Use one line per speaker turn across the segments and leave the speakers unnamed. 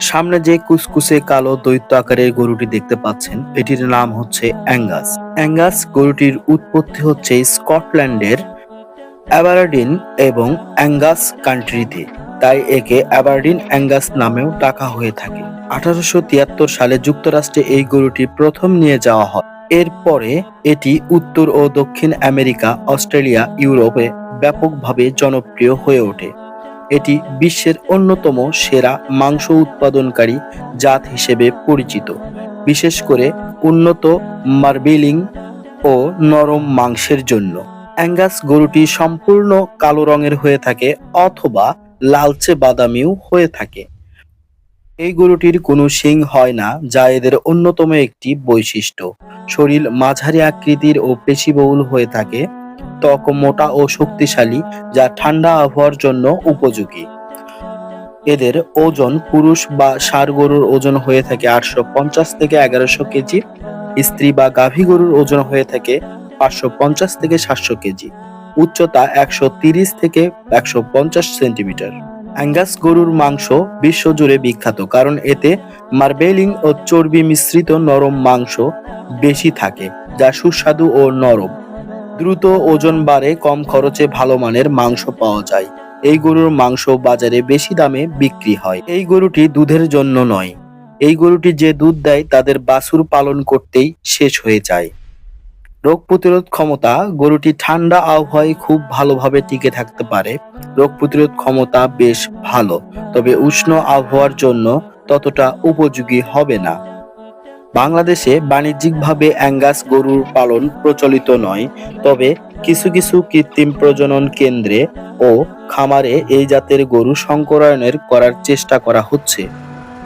সামনে যে কুসকুসে কালো দৈত্য আকারের গরুটি দেখতে পাচ্ছেন, এটির নাম হচ্ছে অ্যাঙ্গাস। অ্যাঙ্গাস গরুটির উৎপত্তি হচ্ছে স্কটল্যান্ডের অ্যাবারডিন এবং অ্যাঙ্গাস কান্ট্রিতে, তাই একে অ্যাবারডিন অ্যাঙ্গাস নামেও ডাকা হয়ে থাকে। আঠারোশো তিয়াত্তর সালে যুক্তরাষ্ট্রে এই গরুটি প্রথম নিয়ে যাওয়া হয়। এরপরে এটি উত্তর ও দক্ষিণ আমেরিকা, অস্ট্রেলিয়া, ইউরোপে ব্যাপকভাবে জনপ্রিয় হয়ে ওঠে। এটি বিশ্বের অন্যতম সেরা মাংস উৎপাদনকারী জাত হিসেবে পরিচিত। বিশেষ করে উন্নত মার্বেলিং ও নরম মাংসের জন্য। অ্যাঙ্গাস গরুটি সম্পূর্ণ কালো রঙের হয়ে থাকে অথবা লালচে বাদামিও হয়ে থাকে। এই গরুটির কোনো শিং হয় না, যা এদের অন্যতম একটি বৈশিষ্ট্য। শরীর মাঝারি আকৃতির ও পেশিবহুল হয়ে থাকে ত্বক মোটা ও শক্তিশালী, যা ঠান্ডা আবহাওয়ার জন্য উপযোগী। এদের ওজন পুরুষ বা ষাঁড় গরুর ওজন হয়ে থাকে আটশো পঞ্চাশ থেকে এগারোশো কেজি, স্ত্রী বা গাভী গরুর ওজন হয়ে থাকে পাঁচশো পঞ্চাশ থেকে সাতশো কেজি। উচ্চতা একশো তিরিশ থেকে একশো পঞ্চাশ সেন্টিমিটার। অ্যাঙ্গাস গরুর মাংস বিশ্বজুড়ে বিখ্যাত, কারণ এতে মার্বেলিং ও চর্বি মিশ্রিত নরম মাংস বেশি থাকে, যা সুস্বাদু ও নরম। দ্রুত ওজন বাড়ে, কম খরচে ভালো মানের মাংস পাওয়া যায়। এই গরুর মাংস বাজারে বেশি দামে বিক্রি হয়। এই গরুটি দুধের জন্য নয়। এই গরুটি যে দুধ দেয়, তাদের বাছুর পালন করতেই শেষ হয়ে যায়। রোগ প্রতিরোধ ক্ষমতা, গরুটি ঠান্ডা আবহাওয়ায় খুব ভালোভাবে টিকে থাকতে পারে। রোগ প্রতিরোধ ক্ষমতা বেশ ভালো, তবে উষ্ণ আবহাওয়ার জন্য ততটা উপযোগী হবে না। বাংলাদেশে বাণিজ্যিকভাবে অ্যাঙ্গাস গরুর পালন প্রচলিত নয়, তবে কিছু কিছু কৃত্রিম প্রজনন কেন্দ্রে ও খামারে এই জাতের গরু সংকরায়নের করার চেষ্টা করা হচ্ছে।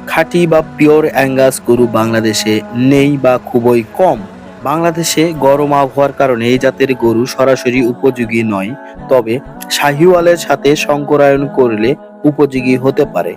খাঁটি বা পিওর অ্যাঙ্গাস গরু বাংলাদেশে নেই বা খুবই কম। বাংলাদেশে গরম আবহাওয়ার কারণে এই জাতের গরু সরাসরি উপযোগী নয়, তবে শাহিওয়ালের সাথে সংকরায়ন করলে উপযোগী হতে পারে।